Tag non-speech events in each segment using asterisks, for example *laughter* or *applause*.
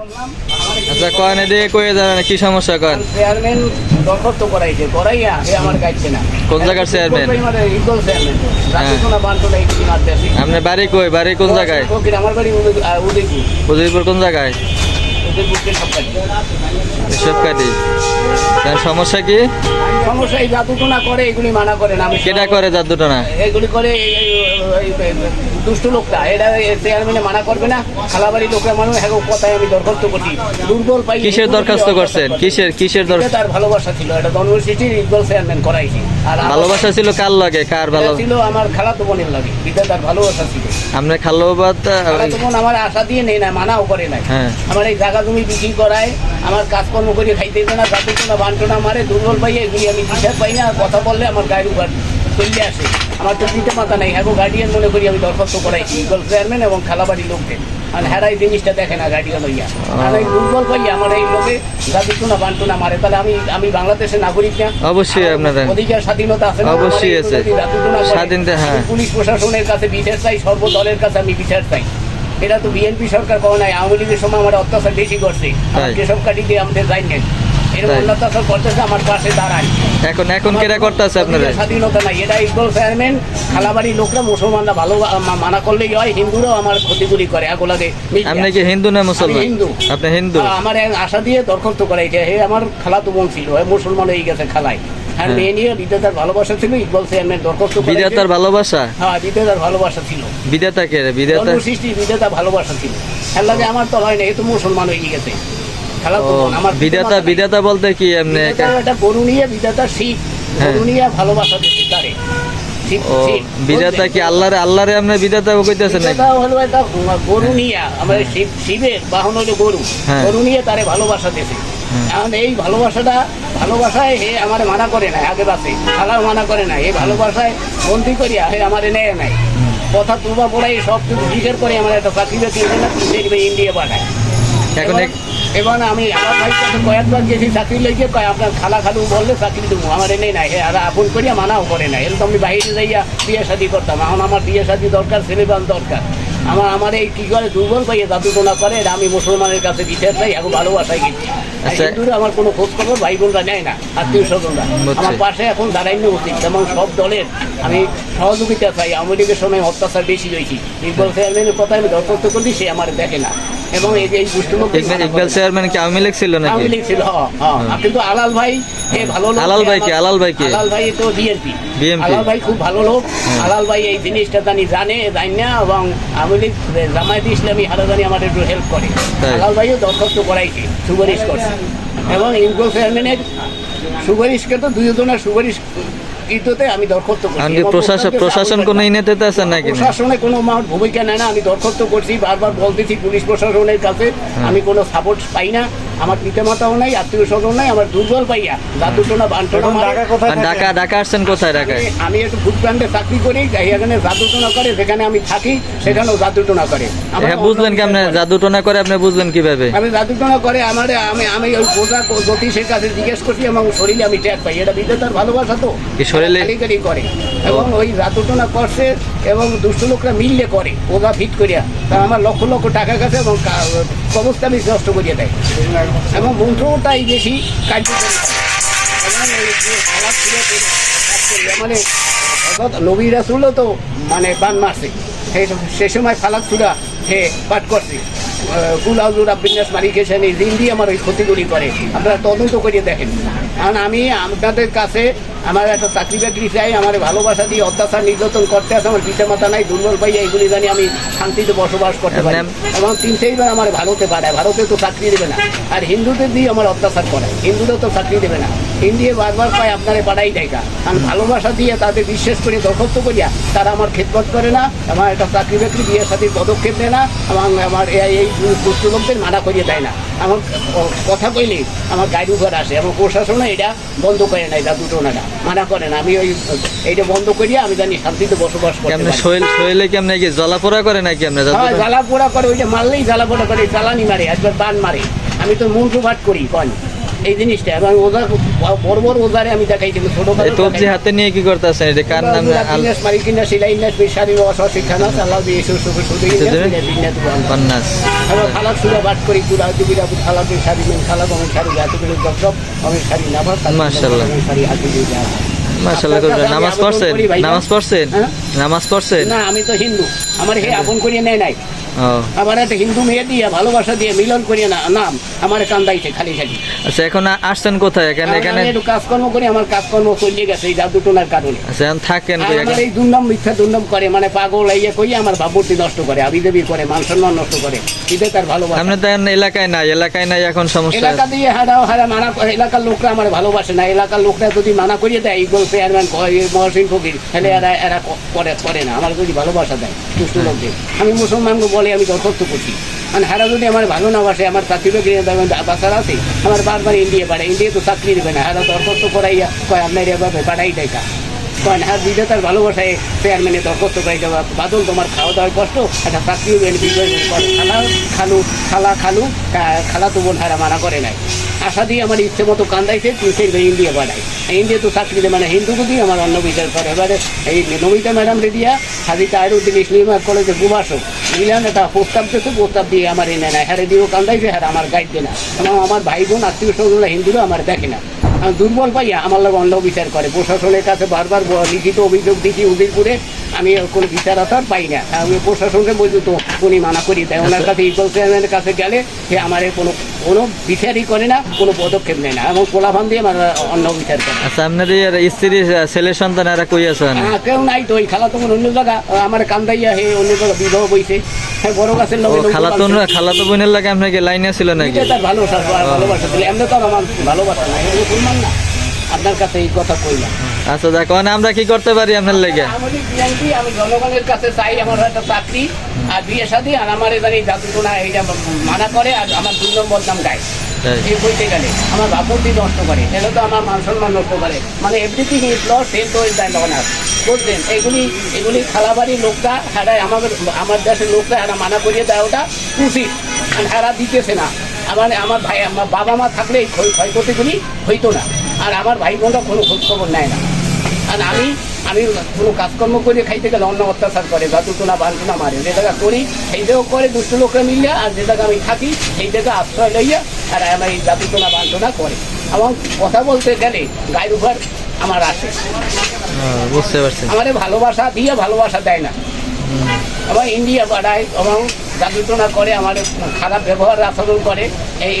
আচ্ছা কয়েন এদিকে কয়ে যাবেন কি সমস্যা কন চেয়ারম্যান দরখাস্ত করাইছে করাইয়া হে আমার গাইছে না। কোন জায়গার চেয়ারম্যান? মারতে আসি? আপনার বাড়ি কই? বাড়ি কোন জায়গায়? ওকে আমার বাড়ি উদয়পুর। উদয়পুর কোন জায়গায়? উদয়পুরকে সব কাটি। তার সমস্যা কি? সমস্যা এই জাদুটোনা করে এগুলি মানা করে না আমি কেটা করে যার না এগুলি করে দুষ্ট লোকটা এটা চেয়ারম্যানে মানা করবে না। খালাবাড়ি লোকরা মানুষ হ্যাঁ কথায় আমি দরখাস্ত করছি। দুর্বল পাই কিসের দরখাস্ত করছেন? কিসের কিসের দরখাস্ত তার ভালোবাসা ছিল এটা ইউনিভার্সিটির ইকবাল চেয়ারম্যান করাইছি। আর ভালোবাসা ছিল কার লাগে? কার ভালো ছিল আমার খালাতো বোনের লাগে এটা তার ভালোবাসা ছিল। আপনার খালোবাদ খালাতো বোন আমার আশা দিয়ে নেই না মানাও করে নাই। হ্যাঁ। আমার এই জায়গা জমি বিক্রি করায় আমার কাজকর্ম করে খাইতে না যাতে না বান্টো না মারে দুর্বল পাই এগুলি আমি বিশ্বাস পাই না কথা বললে আমার গায়ের উপর চলে আসে আমার তো পিঠে মাথা নাই হ্যাঁ গার্ডিয়ান মনে করি আমি দরখাস্ত করাইছি ইগল চেয়ারম্যান এবং খালাবাড়ি লোকদের। আর হ্যাঁ এই জিনিসটা দেখে না গার্ডিয়ান হইয়া। আর এই দুর্বল পাই আমার এই লোকে যাতে না বান্টো না মারে তাহলে আমি আমি বাংলাদেশের নাগরিক না। অবশ্যই আপনাদের। অধিকার স্বাধীনতা আছে অবশ্যই আছে। স্বাধীনতা, হ্যাঁ। পুলিশ প্রশাসনের কাছে বিচার চাই সর্বদলের কাছে আমি বিচার চাই। এটা তো বিএনপি সরকার করে নাই আওয়ামী লীগের সময় আমার অত্যাচার বেশি করছে। যেসব কাটি দিয়ে আমাদের যাই নেন এরকম তাই। করতেছে আমার পাশে দাঁড়ায় এখন এখন কেটা করতেছে আপনারা? স্বাধীনতা নাই। এটা ইকবল চেয়ারম্যান খালাবাড়ির লোকরা মুসলমানরা ভালো মানা করলেই হয় হিন্দুরাও আমার ক্ষতিগুলি করে আগো আপনি কি হিন্দু না মুসলমান? হিন্দু। আপনি হিন্দু? আমার আশা দিয়ে দরখাস্ত করাইছে হে আমার খালা তো বোন ছিল মুসলমান হয়ে গেছে খালায়। আর। মেয়ে নিয়ে বিদ্যাতার ভালোবাসা ছিল ইকবল চেয়ারম্যান দরখাস্ত বিধাতার ভালোবাসা? হ্যাঁ ভালোবাসা ছিল। বিধাতা কে রে? বিধাতা? সৃষ্টি বিধাতা ভালোবাসা ছিল। এর লাগে আমার তো হয় না এ তো মুসলমান হয়ে গেছে। খালা আমার বিধাতা বিধাতা বলতে কি এমনি বিধাতা শিখ। হ্যাঁ। ভালোবাসা দিচ্ছে তারে বিধাতা কি আল্লাহরে আল্লাহরে আপনি বিধাতা কইতেছেন নাকি? হলো একটা গরু নিয়ে শিব শিবের বাহন হলো গরু হ্যাঁ। তারে ভালোবাসা দিয়েছে। এখন এই ভালোবাসাটা ভালোবাসায় হে আমার মানা করে না আগে বাসে খালার মানা করে না এই ভালোবাসায় বন্দি করিয়া হে আমার নেয় নাই। কথা তুবা পড়াই সব কিছু স্বীকার করে আমার একটা চাকরি বাকরি দেখবে ইন্ডিয়া পাঠায় এখন এবং- আমি আমার ভাই কয়েকবার গেছি চাকরি লেগে কয় আপনার খালা খালু বললে চাকরি দেবো আমার এনে নাই আর আপন করিয়া মানাও করে এরকম আমি বাইরে যাইয়া বিয়ে শাদি করতাম এখন আমার বিয়ে শাদি দরকার ছেলেবান দরকার। আমার আমার এই কি করে দুর্বল পাইয়ে জাদুটোনা করে আমি মুসলমানের কাছে বিচার চাই এখন ভালোবাসায় গেছি। আচ্ছা। হিন্দুরা আমার কোনো খোঁজ খবর ভাই বোনরা নেয় না আত্মীয় স্বজনরা আমার পাশে এখন দাঁড়াইনি উচিত এবং সব দলের। আমি সহযোগিতা চাই আওয়ামী লীগের সময় অত্যাচার বেশি হয়েছি। ইকবল চেয়ারম্যানের কথা আমি দরখাস্ত করছি সে আমার দেখে না। এবং এই যে এই ইকবাল- ইকবাল চেয়ারম্যান কি আওয়ামী লীগ ছিল নাকি? আওয়ামী লীগ ছিল হ্যাঁ, হ্যাঁ। কিন্তু আলাল ভাই এ ভালো লোক আলাল ভাই কি? আলাল ভাই কি? আলাল ভাই তো বিএনপি BNP আলাল ভাই খুব ভালো লোক। আলাল ভাই এই জিনিসটা জানি জানে জানি না এবং আওয়ামী লীগ জামায়াত ইসলামী হারাদানি আমার একটু হেল্প করে। আলাল ভাইও দরখাস্ত করাইছে সুপারিশ করছে। এবং ইনকো চেয়ারম্যানের সুপারিশকে তো দুজনের সুপারিশ ইতোতে আমি দরখাস্ত করছি। প্রশাসন প্রশাসন কোনো ইনেতে আছেন নাকি? প্রশাসনে কোনো আমার ভূমিকা নেয় না আমি দরখাস্ত করছি বারবার বলতেছি পুলিশ প্রশাসনের কাছে হ্যাঁ। আমি কোনো সাপোর্ট পাই না। আমার পিতা মাতাও নাই আত্মীয় স্বজন নাই আমার দুর্বল পাইয়া জাদুটোনা বান্টনা মারে। আর ঢাকা ঢাকা আসছেন কোথায় ঢাকায়? আমি- একটু ফুড চাকরি করি এখানে জাদুটোনা করে যেখানে আমি থাকি সেখানেও জাদুটোনা করে। হ্যাঁ বুঝলেন কি আপনি জাদু টোনা করে আপনি বুঝলেন কীভাবে? আমি জাদুটোনা করে আমার আমি আমি ওই বোঝা জ্যোতিষের কাছে জিজ্ঞেস করছি এবং শরীরে আমি ট্যাগ পাই এটা বিদ্যুতার ভালোবাসা তো? কি শরীরে- কারিগরি করে। এবং ওই জাদুটোনা করছে এবং দুষ্ট লোকরা মিললে করে ওগা ফিট করিয়া। তা আমার লক্ষ লক্ষ টাকা কাছে এবং কবস্তা আমি নষ্ট করিয়ে দেয়। এবং মন্ত্রটাই বেশি কার্যকরী মানে নবী রাসূলও তো মানে বান মারছে। সম- সময় ফালাক সুরা হে পাঠ করছে। কুলাউজুর আব্বিনাস মালিকেশন এই দিন দিয়ে আমার ওই ক্ষতিগুলি করে। আপনারা তদন্ত করে দেখেন। কারণ আমি আপনাদের কাছে আমার একটা চাকরি বাকরি চাই আমার ভালোবাসা দিয়ে অত্যাচার নির্যাতন করতে আছে আমার পিতা মাতা নাই দুর্বল পাই এইগুলি জানি আমি শান্তিতে বসবাস করতে পারি। এবং তিন চারবার আমার ভারতে পাঠায় ভারতে তো চাকরি দেবে না। আর হিন্দুদের দিয়ে আমার অত্যাচার করে হিন্দুদের তো চাকরি দেবে না। ইন্ডিয়া বারবার পায় আপনারে পাঠাই দেখা কারণ ভালোবাসা দিয়ে তাদের বিশ্বাস করে দরখাস্ত করিয়া তারা আমার খেদমত করে না আমার একটা চাকরি বাকরি বিয়ের সাথে পদক্ষেপ নেয় না এবং আমার এই এই দুষ্ট লোকদের মানা করিয়ে দেয় না। আমার কথা কইলে আমার গাড়ি ঘর আসে এবং প্রশাসনে এটা বন্ধ করে না এটা দুটো না মানা করে না আমি ওই এইটা বন্ধ করি আমি জানি শান্তিতে বসবাস করি শৈল শৈলে কেমনে কি জ্বালাপোড়া করে নাকি আপনি হ্যাঁ জ্বালা পোড়া করে ওইটা মারলেই জ্বালা পোড়া করে জ্বালানি মারে একবার বান মারে। আমি তো মুন্ডু ভাট করি কন। এই জিনিসটা এবং বড় বড় ওজারে আমি দেখাইছি ছোট এই তবজি হাতে নিয়ে কি করতেছেন? এটা কার নাম? আল্লাহ সুদে খালাক সুরা বাট করি দিবিরা খালাক মেন খালাক আমি ভাব মাশাআল্লাহ। শাড়ি হাতে দিয়ে যা। মাশাআল্লাহ আপনার কাছে আমি নামাজ পড়ছেন? নামাজ পড়ছেন? হ্যাঁ? নামাজ পড়ছেন? না আমি তো হিন্দু। আমার হে আপন করিয়ে নেয় নাই। ও। আমার একটা হিন্দু মেয়ে দিয়ে ভালোবাসা দিয়ে মিলন করিয়ে না নাম আমার কান্দাইছে খালি খালি। আচ্ছা এখন আসছেন কোথায়? এখানে এখানে একটু কাজকর্ম করি আমার কাজকর্ম চলিয়ে গেছে এই জাদুটোনার কারণে। আচ্ছা এখন থাকেন আমার এই দুর্নাম মিথ্যা দুর্নাম করে মানে পাগল ইয়ে কই আমার ভাবমূর্তি নষ্ট করে আবিদেবী করে মান সম্মান নষ্ট করে ঈদে তার ভালোবাসা। আপনি তো এখন এলাকায় নাই এলাকায় নাই এখন সমস্যা। এলাকা দিয়ে হারাও হারা মানা করে এলাকার লোকরা আমার ভালোবাসে না এলাকার লোকরা যদি মানা করিয়ে দেয় ইগল চেয়ারম্যান মহসিন ফকির তাহলে এরা এরা করে করে না আমার যদি ভালোবাসা দেয় দুষ্ট লোকদের। আমি মুসলমানকে বলে আমি যথার্থ করছি। কারণ হারা যদি আমার ভালো না বাসে, আমার চাকরি বাকরি দেবেন বাসার আছে, আমার বারবার ইন্ডিয়া পাঠায় ইন্ডিয়া তো চাকরি দেবে না। হারা দরখাস্ত করাইয়া কয়, আপনার এভাবে পাঠাই দেয় হ্যাঁ দিদে তার ভালোবাসায় চেয়ারম্যানে দরখাস্ত করে দেওয়া। বাদল, তোমার খাওয়া দাওয়ার কষ্ট? একটা চাকরিও খালা, খালু খালা খালু, খালা তো বোন হারা মানা করে নাই। আশা দিয়ে আমার ইচ্ছে মতো কান্দাইছে সেই ইন্ডিয়া বাড়াই ইন্ডিয়া তো চাকরি দেয় মানে হিন্দুকে দিয়ে আমার অন্য বিচার করে। এবারে এই নমিতা ম্যাডাম রেডিয়া, হাজিতে আয়ুদ্দিন ইসলাম কলেজে গুবাসো মিলান একটা প্রস্তাব দিয়েছে প্রস্তাব দিয়ে আমার এনে নেয় হ্যাঁ দিয়েও কান্দাইছে হ্যাঁ আমার গাইড দেয় না। এবং আমার ভাই বোন, আত্মীয় স্বজনরা হিন্দুরা আমার দেখে না। দুর্বল পাইয়া আমার লোক অন্য বিচার করে। প্রশাসনের কাছে বারবার লিখিত অভিযোগ দিচ্ছি উদিরপুরে আমি কোনো বিচার আসার পাই না। আমি প্রশাসনকে বলছি তো উনি মানা করি তাই ওনার কাছে ইকল চেয়ারম্যানের কাছে গেলে সে আমার কোনো কোনো বিচারই করে না কোনো পদক্ষেপ নেয় না। এবং কোলাফান দিয়ে আমার অন্য বিচার করে। আচ্ছা আপনার স্ত্রী ছেলে সন্তান এরা কই আছেন হ্যাঁ, কেউ নাই তো ওই খালা তখন অন্য জায়গা। আমার কান্দাইয়া হে অন্য জায়গা বিবাহ বইছে। হ্যাঁ বড় গাছের লোক খালাতো খালাতো বোনের লাগে আপনাকে লাইনে ছিল নাকি? তার ভালোবাসা এমনি তো আমার ভালোবাসা নাই। আমি না। আপনার কাছে এই কথা কইলাম। আচ্ছা দেখো আমরা কি করতে পারি আপনার লেগে? আমি বিএনপি আমি জনগণের কাছে চাই আমার একটা চাকরি আর বিয়ে শাদী আর আমার এখানে এই জাদুটোনা এইটা মানা করে আর আমার দুই নম্বর নাম গায়। এই বইতে গেলে আমার ভাবমূর্তি নষ্ট করে এটা তো আমার মান সম্মান নষ্ট করে। মানে এভরিথিং ইজ লস টেন তো ইজ দ্যান অনার বুঝলেন? এগুলি এগুলি খালাবাড়ির লোকটা হারা আমাদের আমার দেশের লোকটা হারা মানা করিয়ে দেয় ওটা উচিত। আর হারা দিতেছে না। আমার আমার ভাই আমার বাবা মা থাকলে এই ক্ষয়ক্ষতিগুলি হইতো না। আর আমার ভাই বোনরা কোনো খোঁজ খবর নেয় না। আর আমি আমি কোনো কাজকর্ম করে খাইতে গেলে অন্য অত্যাচার করে বাতুটোনা বান্টুনা মারে। যে জায়গা করি সেই জায়গা করে দুষ্ট লোকরা মিলিয়া আর যে জায়গা আমি থাকি সেই জায়গা আশ্রয় লইয়া আর আমার এই জাতুটোনা বান্টুনা করে। এবং কথা বলতে গেলে গায়ের উপর আমার আসে ও, বুঝতে পারছি। আমাদের ভালোবাসা দিয়ে ভালোবাসা দেয় না। এবং ইন্ডিয়া বাড়ায় এবং জাদুটনা করে আমার খারাপ ব্যবহার আচরণ করে এই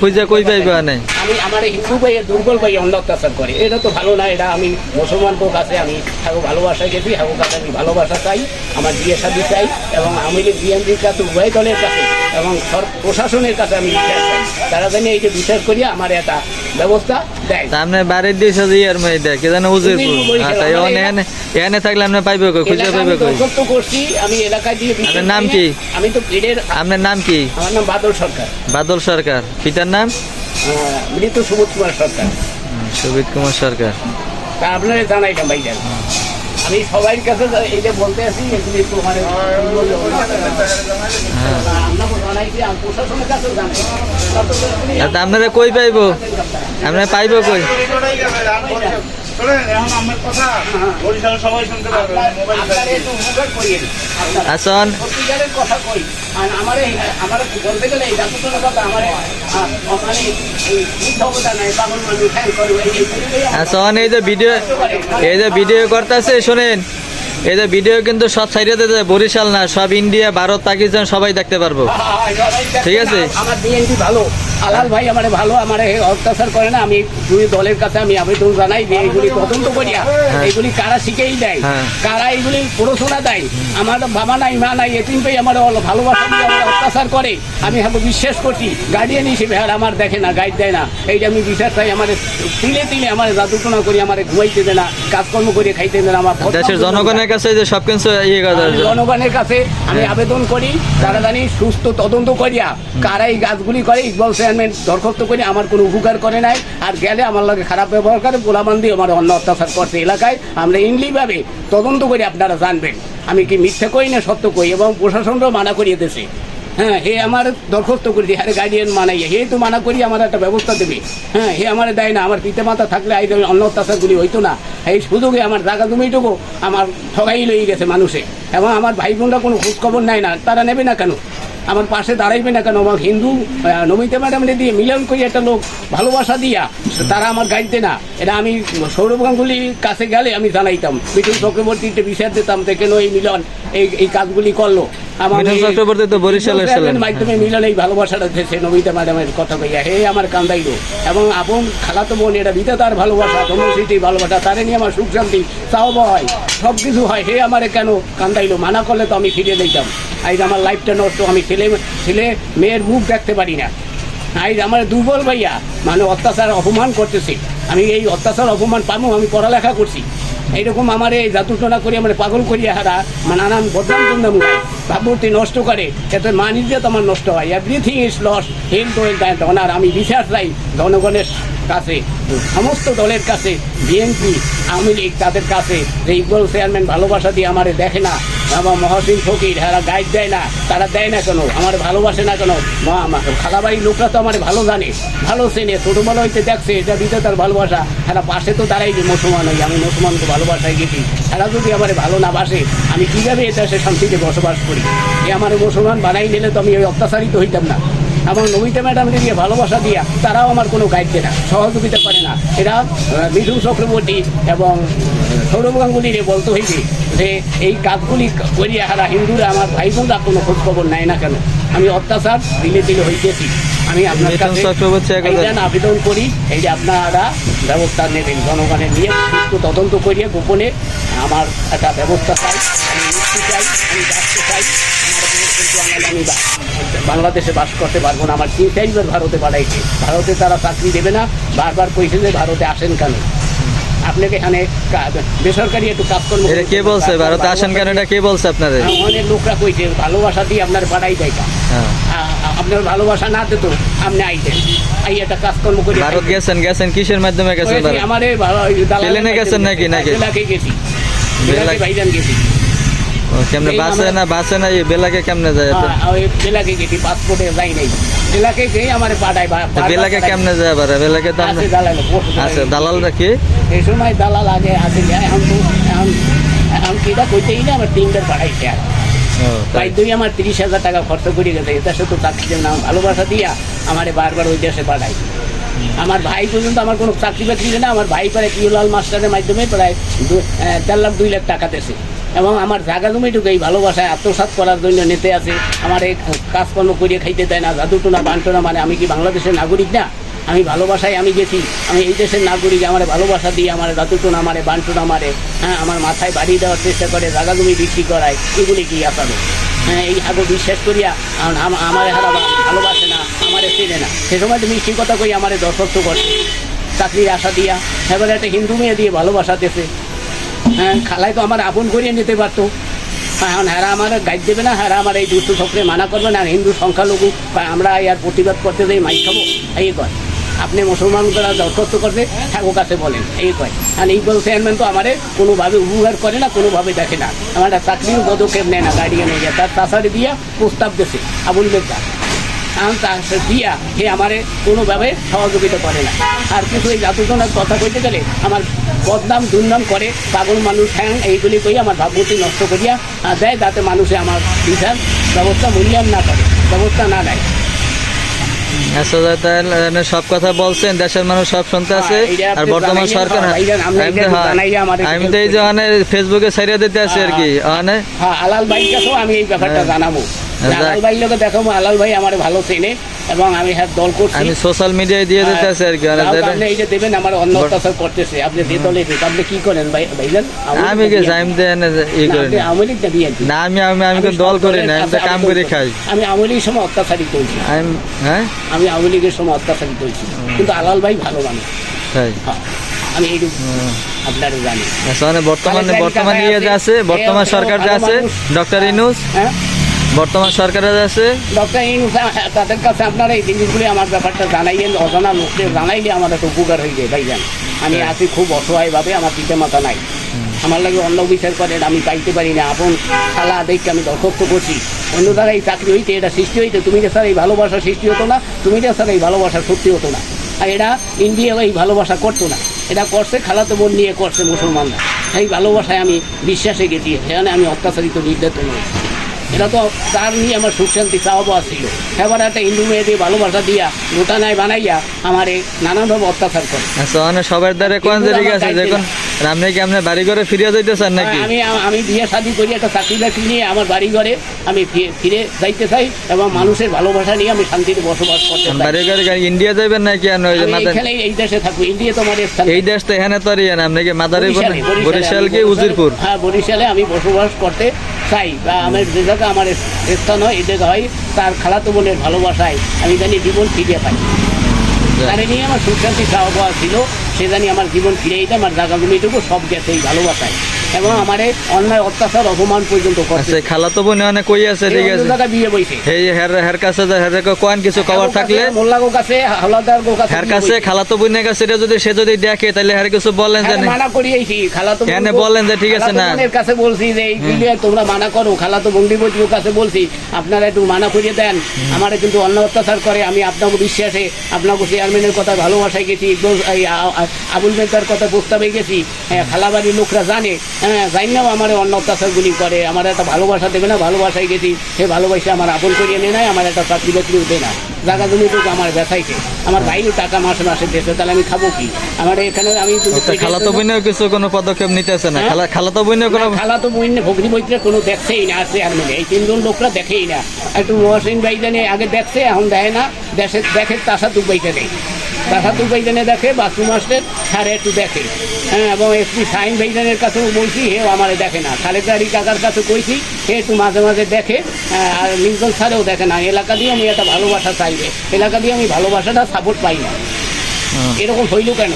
খুঁজে কই পাইবা নাই? আমি আমার হিন্দু ভাইয়ের দুর্বল ভাই অন্য অত্যাচার করে। এটা তো ভালো না এটা আমি মুসলমান তো কাছে আমি ঠাকুর ভালোবাসায় গেছি ঠাকুর কাছে আমি ভালোবাসা চাই আমার বিয়ে শাদী চাই এবং আমি বিএনপির কাছে উভয় দলের কাছে এবং সর- প্রশাসনের কাছে আমি বিচার চাই। তারা জানি এই যে বিচার করিয়া আমার একটা ব্যবস্থা দেয়। তা আপনি বাড়ির দিয়েছে যে ইয়ার মধ্যে কে জানে উজিরপুর উজিরপুর এখানে এখানে এখানে থাকলে আপনি পাইবে কই খুঁজে পাইবে আমি কই? দরখাস্ত করছি আমি এলাকায় দিয়ে আপনার নাম কি? আমি তো পীরের আপনার নাম কি? আমার নাম বাদল সরকার। বাদল সরকার। পিতার নাম? মৃত সুবোধ কুমার সরকার। সুবোধ কুমার সরকার। তা আপনারা জানাইলাম ভাইজান। আমি সবাই কাছে এটা বলতে আছি এগুলি একটু মানে আপনাকে জানাইছি আমি প্রশাসনের কাছেও জানাই। আর তা আপনারা কই পাইব? আপনারা পাইব কই? শোনেন, এখন আমার কথা বরিশাল সবাই শুনতে পারবে মোবাইল আপনারা একটু উপকার করিয়ে দিন। আপনারা আসন কথা কই? আর আমার আমার বলতে গেলে কথা। আমার আসন এই যে ভিডিও এই যে ভিডিও করতেছে শোনেন। এই যে ভিডিও কিন্তু সব সাইডে দেয় বরিশাল না সব ইন্ডিয়া ভারত পাকিস্তান সবাই দেখতে পারব। ঠিক আছে। আমার বিএনপি ভালো। আলাল ভাই আমার ভালো আমার অত্যাচার করে না আমি দুই দলের কাছে আমি আবেদন জানাই যে এইগুলি তদন্ত করিয়া এইগুলি কারা শিখেই দেয় হ্যাঁ। কারা এইগুলি পড়াশোনা দেয় আমার বাবা নাই মা নাই এতিম ভাই আমার ভালোবাসা দিয়ে আমার অত্যাচার করে আমি হয়তো বিশ্বাস করছি গার্ডিয়ান হিসেবে আর আমার দেখে না গাইড দেয় না এইটা আমি বিশ্বাস চাই আমার তিলে তিলে আমার জাদুটনা করি আমার ঘুমাইতে দেয় না কাজকর্ম করে খাইতে দেয় না আমার দেশের জনগণের কাছে যে সব কিছু ইয়ে আমি জনগণের কাছে আমি আবেদন করি তারা জানি সুস্থ তদন্ত করিয়া কারা এই গাছগুলি করে ইকবাল চেয়ারম্যান দরখাস্ত করে আমার কোনো উপকার করে নাই, আর গেলে আমার লাগে খারাপ ব্যবহার করে, গোলাবান্দি আমার অন্য অত্যাচার করছে এলাকায়। আমরা ইংলিভাবে তদন্ত করে আপনারা জানবেন। আমি কি মিথ্যা কই না সত্য কই? এবং প্রশাসনরাও মানা করিয়ে দিয়েছে। হ্যাঁ হে আমার দরখাস্ত করে দিয়ে হ্যাঁ গার্ডিয়ান মানাইয়া, হে তো মানা করি আমার একটা ব্যবস্থা দেবে। হ্যাঁ হে আমার দেয় না, আমার পিতা মাতা থাকলে আই অন্য অত্যাচারগুলি হইতো না। এই সুযোগে আমার জায়গা জমিটুকু আমার ঠগাই লই গেছে মানুষে। এবং আমার ভাই বোনরা কোনো খোঁজ খবর নেয় না, তারা নেবে না কেন? আমার পাশে দাঁড়াইবে না কেন? আমার হিন্দু নমিতা ম্যাডামরে দিয়ে মিলন করি একটা লোক ভালোবাসা দিয়া, তারা আমার গাইতে না। এটা আমি সৌরভ গাঙ্গুলির কাছে গেলে আমি জানাইতাম। মিঠুন চক্রবর্তীতে বিচার দিতাম দেখেন এই মিলন এই এই কাজগুলি করল। মিঠুন চক্রবর্তী তো মাধ্যমে মিলন এই ভালোবাসাটা দিয়েছে ম্যাডামের কথা কইয়া। হে আমার কান্দাইলো। এবং আপন খালাতো বোন এটা বিধাতার ভালোবাসা ধর্মস্মৃতি ভালোবাসা তারে নিয়ে আমার সুখ শান্তি চাও হয় সব কিছু হয়। হে আমারে কেন কান্দাইলো? মানা করলে তো আমি ফিরে দিতাম। আজ আমার লাইফটা নষ্ট আমি ছেলে ছেলে মেয়ের মুখ দেখতে পারি না। আজ আমার দুর্বল ভাইয়া মানে অত্যাচার অপমান করতেছে। আমি এই অত্যাচার অপমান পাবো আমি পড়ালেখা করছি। এইরকম আমার এই জাতুটনা করে আমার পাগল করিয়া হারা মানে নানান বদনাম জন্য ভাবমূর্তি নষ্ট করে। এতে মান ইজ্জত আমার নষ্ট হয়। Everything is loss health wealth and আমি বিশ্বাস চাই জনগণের কাছে, সমস্ত দলের কাছে বিএনপি আওয়ামী লীগ তাদের কাছে। যে ইকবাল চেয়ারম্যান ভালোবাসা দিয়ে আমারে দেখে না। আমার মহাসিন ফকির, এরা গাইড দেয় না। তারা দেয় না কেন? আমার ভালোবাসে না কেন? খালাবাড়ির লোকরা তো আমার ভালো জানে। ভালো চেনে। ছোটোবেলা হইতে দেখছে, এটা দিতে তার ভালোবাসা। এরা পাশে তো দাঁড়াই যে মুসলমান হই। আমি মুসলমানকে ভালোবাসায় গেছি। এরা যদি আমার ভালো না বাসে, আমি কীভাবে এটা সে শান্তিতে বসবাস করি? এ আমার মুসলমান বানাই নিলে তো আমি ওই অত্যাচারিত হইতাম না। আমার নমিতা ম্যাডাম দিয়ে ভালোবাসা দিয়া তারাও আমার কোনো গাইড না সহযোগিতা করে না। এরা মিঠুন চক্রবর্তী এবং সৌরভ গাঙ্গুলিরে বলতে হইবে যে এই কাজগুলি করিয়া হারা হিন্দুরা আমার ভাই বোনরা কোনো খোঁজ খবর নেয় না কেন? আমি অত্যাচার দিলে দিলে হইতেছি। আমি আপনার কাছে আবেদন করি এই যে আপনারা ব্যবস্থা নেবেন। জনগণের নিয়ে তদন্ত করিয়ে গোপনে আমার একটা ব্যবস্থা চাই। আমি চাই আমি চাই। আমার কিন্তু আমার আমি বাংলাদেশে বাস করতে পারব না আমার তিন চারবার ভারতে পাঠাইছে। ভারতে তারা চাকরি দেবে না বারবার কইছে যে ভারতে আসেন কেন? আপনাকে এখানে বেসরকারি একটু কাজকর্ম এটা কে বলছে? ভারতে আসেন কেন? এটা কে বলছে আপনাদের অনেক লোকরা কইছে ভালোবাসা দিয়ে আপনার। হ্যাঁ। আপনার ভালোবাসা না দিত আপনি আইতেন। আই একটা কাজকর্ম করে ভারত গেছেন গেছেন কিসের মাধ্যমে গেছেন আমারে প্লেনে গেছেন নাকি, নাকি? গেছি। ভাইজান গেছি। ও, কেমনে বাসে না বাসে না এই বেলাকে কেমনে যায় ওই বেলাকে গেছি পাসপোর্টে যাই নাই। বেলাকে গিয়ে আমার পাঠায় তা বেলাকে কেমনে যায় আবার? বেলাকে তো আছে আমরা দালাল আছে দালালরা কি? এই সময় দালাল আগে আছে এখন তো এখন এখন কিটা কইতেই না আমার তিনবার পাঠাইছে আর। তাই। প্রায় দুই আমার তিরিশ হাজার টাকা খরচ করে গেছে এটা শুধু চাকরি দেবে না ভালোবাসা দিয়া আমারে বারবার ওই দেশে পাঠাই আমার ভাই পর্যন্ত আমার কোনো চাকরি বাকরি না আমার ভাই প্রায় পিওলাল মাস্টারের মাধ্যমে প্রায় দু- দেড় লাখ দুই লাখ টাকা দিয়েছে এবং আমার জায়গা জমিটুকু এই ভালোবাসায় আত্মসাৎ করার জন্য নিতে আছে। আমার এই কাজকর্ম করিয়ে খাইতে দেয় না, জাদুটোনা, বান্টনা মানে আমি কি বাংলাদেশের নাগরিক না? আমি ভালোবাসায় আমি গেছি, আমি এই দেশের নাগরিক, আমার ভালোবাসা দিয়ে আমার দাতুটুনা মারে, বান্টুনা মারে হ্যাঁ আমার মাথায় বাড়িয়ে দেওয়ার চেষ্টা করে জায়গা জমি বিক্রি করায়, এগুলি কি আসাবে হ্যাঁ এই আগে বিশ্বাস করিয়া আম- আম- আমার ভালোবাসে না, আমার চেনে না। সে সময় তুমি কথা কই আমার দর্শক করছে। চাকরির আশা দিয়া, এবারে একটা হিন্দু মেয়ে দিয়ে ভালোবাসা দেশে হ্যাঁ খালাই তো আমার আপন করিয়ে নিতে পারতো। এখন হারা আমার গাইড দেবে না, হারা আমার এই দুষ্ট চক্রে মানা করবে না, আর হিন্দু সংখ্যালঘু আমরা ইয়ার প্রতিবাদ করতে যাই, মাইক খাব, এই কয়। আপনি মুসলমান করা দরখাস্ত করতে ঠাকুর কাছে বলেন, এই কয়। আর এই বল চেয়ারম্যান তো আমারে কোনোভাবে উপকার করে না, কোনোভাবে দেখে না। আমার চাকরিও পদক্ষেপ নেয় না গার্ডিয়ান হয়ে যায় তার তাছাড়ি দিয়া প্রস্তাব দেশে আবুল দিয়া আমারে কোনোভাবে সহযোগিতা করে না। আর কিছু এই জাতুজনের কথা কইতে গেলে আমার বদনাম দুর্নাম করে পাগল মানুষ হ্যাং এইগুলি কই আমার নষ্ট করিয়া দেয় যাতে মানুষে আমার বিচার ব্যবস্থা মূল্যায়ন না করে ব্যবস্থা না দেয় আপনি সব কথা বলছেন দেশের মানুষ সব শুনতে আছে হ্যাঁ, আপনি আর বর্তমান সরকার হ্যাঁ, আমি তো হ্যাঁ, এই যে ফেসবুকে ছাড়িয়ে দিতে আছি আর কি হ্যাঁ আলাল কাছেও আমি এই ব্যাপারটা হ্যাঁ। জানাব। হ্যাঁ, আলাল লোকে দেখাবো আলাল ভাই আমার ভালো চেনে এবং আমি হ্যাঁ দল করছি। আমি সোশ্যাল মিডিয়ায় দিয়ে দিতে আছি আর কি আপনি এই যে দেবেন আমার অন্য অত্যাচার করতেছে। আপনি যে দলে আপনি কি করেন ভাই ভাইজান? আমি গেছি আমি ই করি না। আমি আমি আমি কোনো দল করি না আমি কাম করে খাই। আমি লীগের সময় অত্যাচারিত হয়েছি আমি হ্যাঁ? আমি আওয়ামী লীগের সময় অত্যাচারিত হয়েছি কিন্তু আলাল ভাই ভালো মানুষ। তাই? হ্যাঁ। আমি এইটুকু আচ্ছা, মানে বর্তমানে বর্তমান ইয়ে আছে, বর্তমান সরকার যে আছে ডক্টর ইনুস। হ্যাঁ। বর্তমান সরকারের আছে? ডক্টর তাদের কাছে আপনারা এই জিনিসগুলি আমার ব্যাপারটা জানাইলেন অজানা লোককে জানাইলে আমার একটা উপকার হয়ে যায় ভাইজান। আমি হ্যাঁ। আছি খুব অসহায়ভাবে আমার পিতা মাতা নাই। আমার লাগে অন্য বিচার করেন আমি পাইতে পারি না। আপন খালা দেখে আমি দরখাস্ত করছি। অন্য দ্বারা এই চাকরি হইতে এটা সৃষ্টি হইতে তুমি যে স্যার এই ভালোবাসা সৃষ্টি হতো না তুমি যে স্যার এই ভালোবাসা সত্যি হতো না। আর এরা ইন্ডিয়া এই ভালোবাসা করতো না। এটা করছে খালাতো বোন নিয়ে করছে মুসলমানরা। এই ভালোবাসায় আমি বিশ্বাসে গেছি সেখানে আমি অত্যাচারিত নির্যাতন হয়েছি। এটা তো তার নিয়ে আমার সুখ শান্তি চাওয়া ছিল। এবার একটা হিন্দু মেয়েদের ভালোবাসা দিয়া লোটা নাই বানাইয়া আমার আমারে নানানভাবে অত্যাচার করে। আচ্ছা সবার দ্বারা কোন আছে দেখুন। আপনি কি আপনি বাড়ি ঘরে ফিরে যাইতে চান নাকি আমি আমি বিয়ে শাদি করি একটা চাকরি বাকরি নিয়ে আমার বাড়ি ঘরে আমি ফিরে যাইতে চাই এবং মানুষের ভালোবাসা নিয়ে আমি শান্তিতে বসবাস করতে চাই। বাড়ি ঘরে ইন্ডিয়া যাবেন নাকি আর ওই আমি এই দেশে থাকব ইন্ডিয়া তো আমার স্থান। এই দেশ তো এখানে তো আর ইয়ে আপনি কি মাদারি বরিশালে, কি উজিরপুর? হ্যাঁ বরিশালে আমি বসবাস করতে চাই। বা আমার যে জায়গা আমার স্থান হয় এই জায়গা হয় তার খালাতো বোনের ভালোবাসায় আমি জানি জীবন ফিরে পাই। তার নিয়ে আমার সুখ শান্তি চাওয়া ছিল। সে জানি আমার জীবন ফিরে দিতে আমার জায়গা জমিটুকু সব গেছে এই ভালোবাসায়। এবং আমার অন্যায় অত্যাচার অপমান পর্যন্ত করছে। আচ্ছা খালা তো বোন অনেক কই আছে ঠিক আছে। জায়গায় বিয়ে বইছে। এই হের হের কাছে হের কোন কিছু কভার থাকলে? মোল্লা গো কাছে হাওলাদার গো কাছে হের কাছে খালা তো বোনের কাছে যদি সে যদি দেখে তাহলে হের কিছু বলেন যে হ্যাঁ, মানা করিয়েছি খালাতো বোন কেন গো- বলেন যে ঠিক আছে না? বোনের কাছে বলছি যে এই বিলে তোমরা মানা করো খালাতো বন্দিবতীর কাছে বলছি আপনারা একটু মানা করিয়ে দেন। আমারে কিন্তু অন্য অত্যাচার করে আমি আপনাকে বিশ্বাসে আপনাকে চেয়ারম্যানের কথা ভালোবাসায় গেছি এই আবুল মেতার কথা প্রস্তাবে গেছি। হ্যাঁ, খালাবাড়ির লোকরা জানে। হ্যাঁ জানিনাও আমার অন্য অত্যাচারগুলি করে। আমার একটা ভালোবাসা দেবে না ভালোবাসায় গেছি। সে ভালোবাসা আমার আপন করিয়ে নেয় আমার একটা চাকরি বাকরিও দেয় না। জায়গা জমিটুকু আমার ব্যথাইছে আমার বাইরে টাকা মাসে মাসে দেশে তাহলে আমি খাব কি? আমার এখানে আমি খালা তো বোনেও কিছু কোনো পদক্ষেপ নিতেছে না। হ্যাঁ? খালা খালা তো বোনেও কোনো খালা তো বইন ভগ্নি বইতে কোনো দেখছেই না আছে আর মানে এই তিনজন লোকরা দেখেই না। একটু মহাসিন ভাইজানে আগে দেখছে এখন দেখে না। দেশে দেখে তাসা দুবাইতে নেই। তাসা দুবাইজানে দেখে বাথরুম আসলে সারে একটু দেখে। হ্যাঁ এবং একটু সাইন ভাইজানের কাছেও বলছি হেও আমারে দেখে না। খালেদারি কাকার কাছে কইছি সে একটু মাঝে মাঝে দেখে আর লিঙ্কন স্যারেও দেখে না। এলাকা দিয়ে আমি একটা ভালোবাসা চাইবে এলাকা দিয়ে আমি ভালোবাসাটা সাপোর্ট পাই না। এরকম হইল কেন?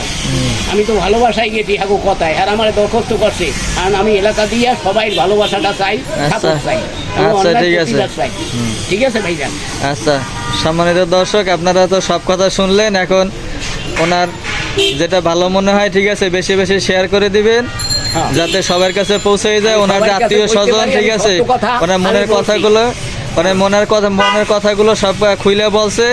আমি তো ভালোবাসায় গেছি হাগো কথায় আর আমার দরখাস্ত করছে। কারণ আমি এলাকা দিয়ে সবাই ভালোবাসাটা চাই সাপোর্ট আচ্ছা, অন্যায় ঠিক আছে। চাই। ঠিক আছে ভাইজান? আচ্ছা। সম্মানিত দর্শক আপনারা তো সব কথা শুনলেন এখন ওনার যেটা ভালো মনে হয় ঠিক আছে বেশি বেশি শেয়ার করে দিবেন হ্যাঁ। যাতে সবার কাছে পৌঁছে যায় ওনার যে আত্মীয় স্বজন ঠিক আছে। ওনার মনের কথাগুলো ওনার মনের কথা মনের কথাগুলো সব খুলে বলছে।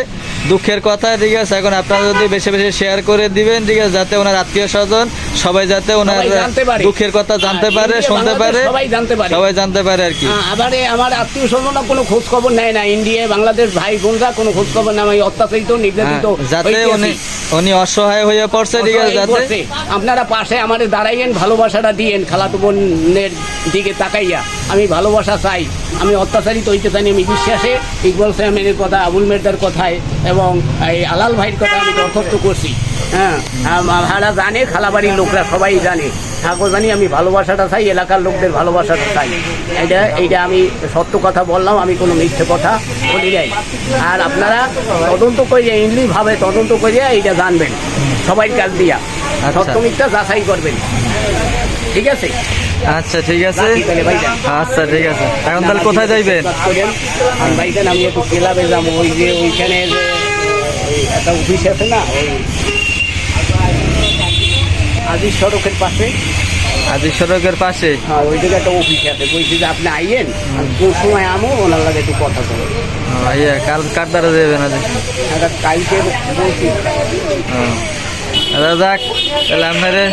দুঃখের কথা ঠিক আছে? এখন আপনারা যদি বেশি বেশি শেয়ার করে দিবেন ঠিক আছে যাতে ওনার আত্মীয় স্বজন সবাই যাতে ওনার জানতে পারে। দুঃখের কথা জানতে হ্যাঁ, পারে শুনতে পারে সবাই জানতে পারে। সবাই জানতে পারে আর কি। হ্যাঁ, আবার আমার আত্মীয় স্বজনরা কোনো খোঁজ খবর নেয় না। ইন্ডিয়া বাংলাদেশ ভাই বোনরা কোনো খোঁজ খবর নেয় না আমি অত্যাচারিত নির্যাতিত হ্যাঁ, যাতে উনি উনি অসহায় হয়ে পড়ছে ঠিক আছে যাতে আপনারা পাশে আমাদের দাঁড়াইয়েন ভালোবাসাটা দিয়েন খালাতো বোনের দিকে তাকাইয়া। আমি ভালোবাসা চাই। আমি অত্যাচারিত হইতে চাই আমি বিশ্বাসে ইকবাল সাহেবের কথা আবুল মেরদার কথায় এবং এই আলাল ভাইয়ের কথা আমি দরখাস্ত করছি। হ্যাঁ ভাড়া জানে খালাবাড়ির লোকরা সবাই জানে। ঠাকুর জানি আমি ভালোবাসাটা চাই এলাকার লোকদের ভালোবাসাটা চাই। এটা এইটা আমি সত্য কথা বললাম আমি কোনো মিথ্যে কথা বলি নাই। আর আপনারা তদন্ত করে ইংলিশভাবে তদন্ত করে এইটা জানবেন। সবাই কাজ দিয়া। আচ্ছা। সত্য মিথ্যা যাচাই করবেন। ঠিক আছে? আচ্ছা ঠিক আছে। আচ্ছা ঠিক আছে। এখন তাহলে কোথায় যাইবেন? ভাইজান আমি একটু ক্লাবে যাব। ওই যে ওইখানে যে একটা অফিস আছে না ওই আজিজ সড়কের পাশে। আজি সড়কের পাশে? হ্যাঁ ওই জায়গায় একটা অফিস আছে। বলছি যে আপনি আইয়েন? কোন সময় আমো? ওনার লাগে একটু কথা বলব ও, ইয়ে কাল কার দ্বারা যাবেন আজ একটা কালকে বলছি। আচ্ছা যাক তাহলে আপনারা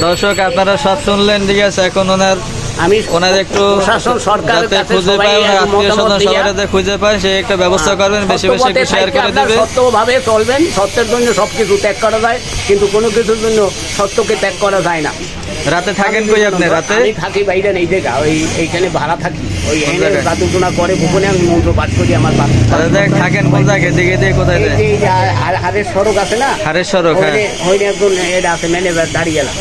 দর্শক আপনারা সব শুনলেন ঠিক আছে? এখন ওনার আমি ওনার একটু প্রশাসন কাছে খুঁজে পায় আত্মীয় স্বজন সবাই খুঁজে পায় সে একটা ব্যবস্থা করবেন বেশি বেশি একটু শেয়ার করে দেবেন সত্যভাবে চলবেন সত্যের জন্য সব কিছু ত্যাগ করা যায় কিন্তু কোনো কিছুর জন্য সত্যকে ত্যাগ করা যায় না। রাতে থাকেন কই আপনি? রাতে? আমি থাকি বাইরে এই জায়গা ওই এইখানে ভাড়া থাকি। ওই? প্রার্থনা করে আমি মন্ত্র পাঠ করি আমার দেখ থাকেন কোন জায়গায় দিকে দিয়ে কোথায় এই যে হারের সড়ক আছে না? হারের সড়ক হ্যাঁ। একজন এটা আছে ম্যানেজার দাঁড়িয়ে গেলাম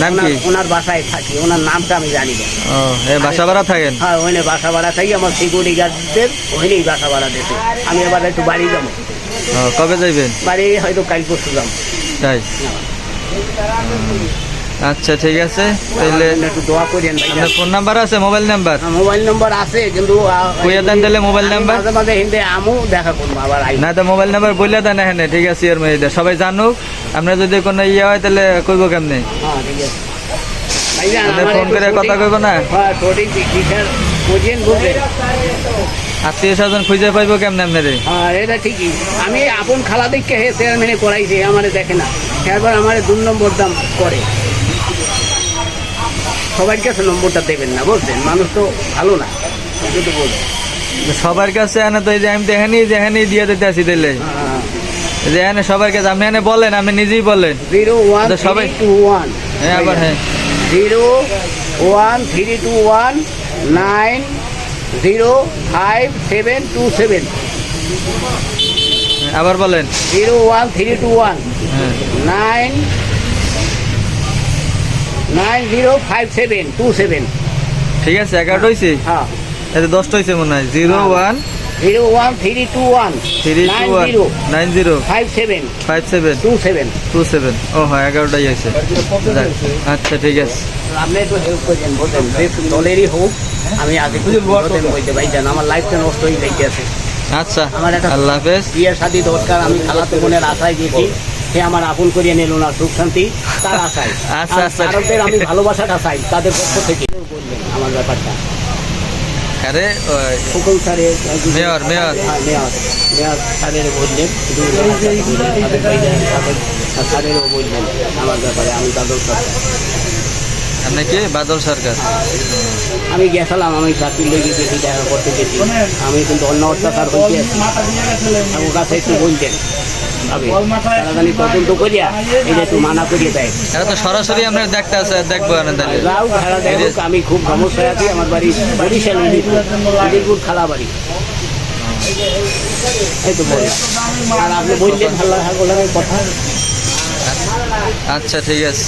নাম কি? ওনার বাসায় থাকি ওনার নামটা আমি জানি না। ও বাসা ভাড়া থাকেন? হ্যাঁ ওইনে বাসা ভাড়া থাকি আমার সিকিউরিটি গার্ডদের ওইনেই বাসা ভাড়া দিতে আমি এবার একটু বাড়ি যাব। কবে যাইবেন? বাড়ি হয়তো কাল পরশু যাব। তাই? আচ্ছা ঠিক আছে। তাহলে একটু দোয়া করেন ভাইয়া। আপনার ফোন নাম্বার আছে? Mobile number? মোবাইল নম্বর আছে কিন্তু কইয়া দেন তাহলে মোবাইল নাম্বার। মাঝে মাঝে হিন্দে আমু দেখা করব আবার আই না তো মোবাইল নাম্বার বললে দেন এখানে ঠিক আছে এর মধ্যে সবাই জানুক আমরা যদি কোনো ইয়ে হয় তাহলে কইব কেমনি? হ্যাঁ ঠিক আছে। ফোন করে কথা কইব না? হ্যাঁ সঠিক বিচার বুঝেন বুঝলেন। আত্মীয় স্বজন খুঁজে পাইবো কেমনে আপনারে? আর এটা ঠিকই। আমি আপন খালা দেখে হে চেয়ারম্যানে করাইছে আমারে দেখে না। একবার আমার দু নম্বর দাম করে। সবার কাছে নম্বরটা দেবেন না বলছেন মানুষ তো ভালো না। কিন্তু বলছেন। সবার কাছে এনে তো এই যে আমি তো দেখেনি দেখেনি দিয়ে দিতে আসি দিলে। যে এনে সবার কাছে আপনি এনে বলেন আপনি নিজেই বলেন। জিরো ওয়ান সবাই- টু ওয়ান। হ্যাঁ আবার হ্যাঁ। Zero one three two one nine zero five seven two seven. আবার বলেন। Zero one three two one হ্যাঁ। Nine nine zero five seven two seven. ঠিক আছে এগারোটা হয়েছে হ্যাঁ। দশটা হয়েছে মনে হয়। Zero one zero one three two one three two nine one nine zero five seven. Five seven two seven. Two seven ও হ্যাঁ এগারোটাই আছে যাক, আচ্ছা ঠিক আছে। আপনি একটু হেল্প করছেন বলতেন দলেরই হোক আমি আগে বলতেন বলতে ভাই জান আমার লাইফটা নষ্ট হয়ে যাইতে আছে আচ্ছা আমার একটা- আল্লাহ হাফেজ। বিয়ের শাদী দরকার আমি খালাতো বোনের আশায় গেছি। সে আমার আপন করিয়ে নিল না সুখ শান্তি তার আশায়। *laughs* আচ্ছা, আচ্ছা। তাদের আমি ভালোবাসাটা চাই তাদের পক্ষ থেকে। বললেন আমার ব্যাপারটা। আরে ফুকন স্যারের মেয়র, মেয়র। হ্যাঁ, মেয়র। মেয়র স্যারের বললেন স্যারেরও বললেন আমার ব্যাপারে আমি তাদের আপনি কি? বাদল সরকার আমি গেছিলাম আমি চাকরির লেগে গেছি দেখা করতে গেছি। আমি কিন্তু অন্য অত্যাচার আছি। আমার কাছে একটু বলতেন। ভাবে তাড়াতাড়ি তদন্ত করিয়া এটা একটু মানা করিয়ে দেয়। এটা তো সরাসরি আপনার দেখতে আছে দেখব যাও খেলা দেখুক আমি খুব সমস্যায় আছি আমার বাড়ি বরিশাল খালা বাড়ি। এই তো আর আপনি বললেন ভালো হাগলামের কথা আচ্ছা ঠিক আছে।